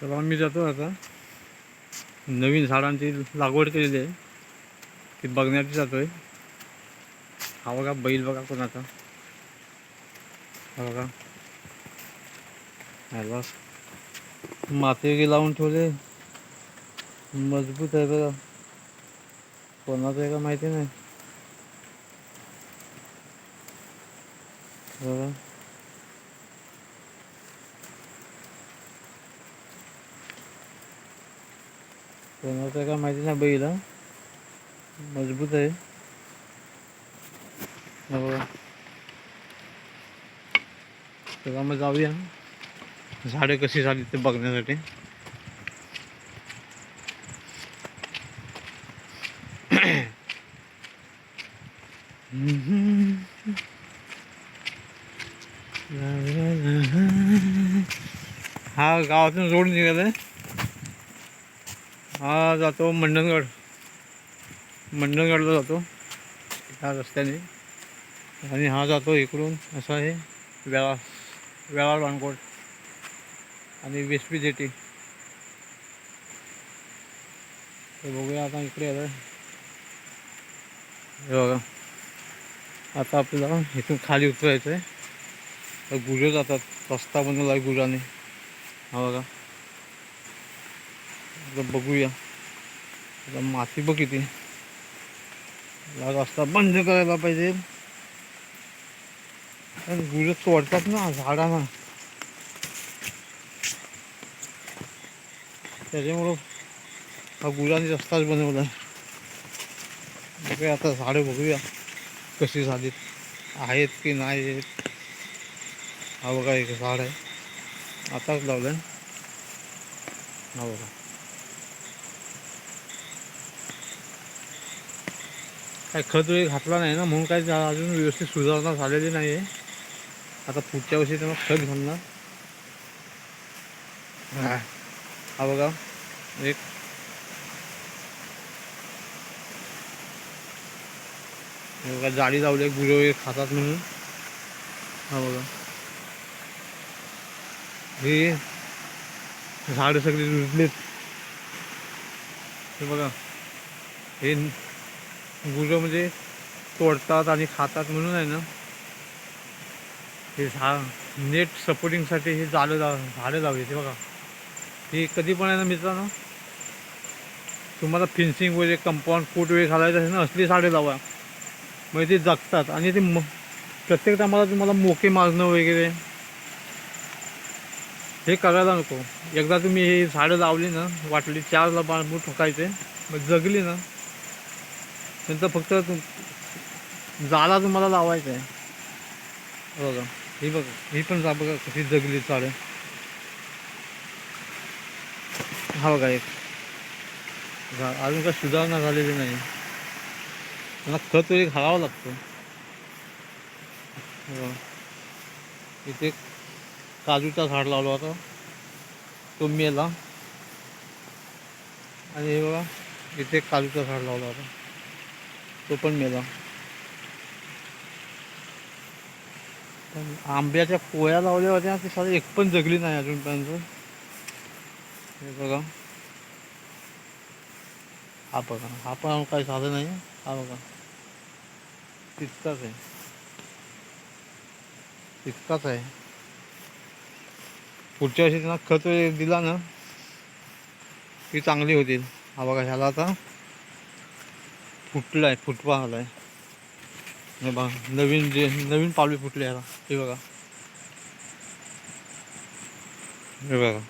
चला मी जातो आता. नवीन झाडांची लागवड केलेली आहे. ती बघण्यासाठी आहे हा बघा बैल बघा कोणाचा. हा बघा. हा माती वगैरे लावून ठेवले. मजबूत आहे बघा. कोणाचं आहे का माहिती नाही. बघा. का माहिती नाही बैल मज़बूत हा बघा. तेव्हा मग जाऊया. झाडं कशी हा गावातून हा जातो मंडणगड. मंडणगडला जातो. ह्या रस्त्याने. आणि हा जातो इकडून असा आहे वेळा वेळा वाणकोट आणि वेस्पी जेटी. हे बघूया आता इकडे आलं हे बघा. आता आपल्याला इथून खाली उतरायचं आहे तर गुरं जातात. रस्ता बनवला आहे गुराने. हा बघा. बघूया. आता माती बघ किती. रस्ता बंद करायला पाहिजे. पण गुरं तोडतात ना झाडांना. त्याच्यामुळं हा गुरांनी रस्ताच बनवला. बघूया आता झाडं बघूया कशी झाली आहेत की नाही आहेत. हा बघा एक झाड आहे. आताच लावलं हा बघा. काय खत वगैरे घातला नाही ना म्हणून काय अजून व्यवस्थित सुधारणा झालेली नाही आहे आता पुढच्या वर्षी त्यांना खत घालणार हा. बघा एक. बघा जाळी लावली गुरे वगैरे खातात म्हणून. हा बघा. हे झाडं सगळी रुजलेत. हे बघा. हे गुरं म्हणजे तोडतात आणि खातात म्हणून आहे ना. हे झा नेट सपोर्टिंगसाठी हे झाडं लाव झाडं लावली ते बघा. हे कधी पण आहे ना मित्रांनो. तुम्हाला फिन्सिंग वगैरे कंपाऊंड फूट वगैरे घालायचं असेल ना असली झाडं लावा. म्हणजे ते जगतात आणि ते म प्रत्येक टायमाला तुम्हाला मोके मारणं वगैरे. हे करायला नको. एकदा तुम्ही हे झाडं लावली ना वाटली चारला बांबू ठोकायचे मग जगली ना त्यांचं फक्त जाला तुम्हाला लावायचं आहे. बघा ही बघा ही पण जा बघा कशी जगली झाडं हा बघा एक. झा- अजून काही सुधारणा झालेली नाही. त्यांना खत वगैरे घालावं लागतं. इथे काजूचा झाड लावला होता. तो मेला. आणि हे बघा इथे काजूचा झाड लावला होता. तो पण मेला. पण आंब्याच्या पोया लावल्या होत्या ते साधे एक पण जगली नाही अजूनपर्यंत. हे बघा. हा बघा हा पण काही साधं नाही. हा बघा. तितकाच आहे. तितकाच आहे. पुढच्या वर्षी त्यांना खत दिला ना ती चांगली होतील. हा बघा ह्याला आता फुटलं आहे फुटवा आला आहे हे बघा नवीन जे नवीन पालवी फुटली आहे हे बघा. हे बघा.